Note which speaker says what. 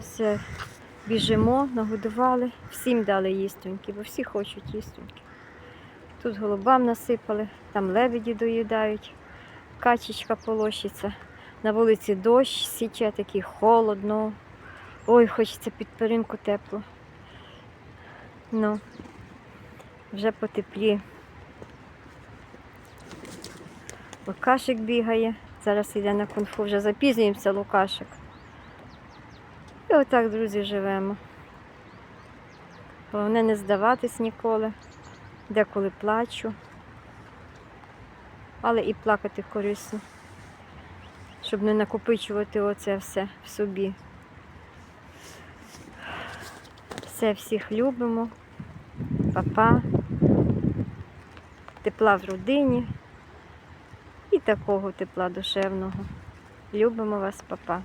Speaker 1: Все, біжимо, нагодували, всім дали їстоньки, бо всі хочуть їстоньки. Тут голубам насипали, там лебеді доїдають, качечка полощиться. На вулиці дощ січе, такий холодно. Ой, хочеться під перинку тепло. Ну, вже потеплі. Лукашик бігає. Зараз йде на кунг-фу, вже запізнюємося, Лукашик. І отак, друзі, живемо. Головне не здаватись ніколи. Деколи плачу. Але і плакати корисно, щоб не накопичувати оце все в собі. Все, всіх любимо. Папа. Тепла в родині і такого тепла душевного. Любимо вас, папа.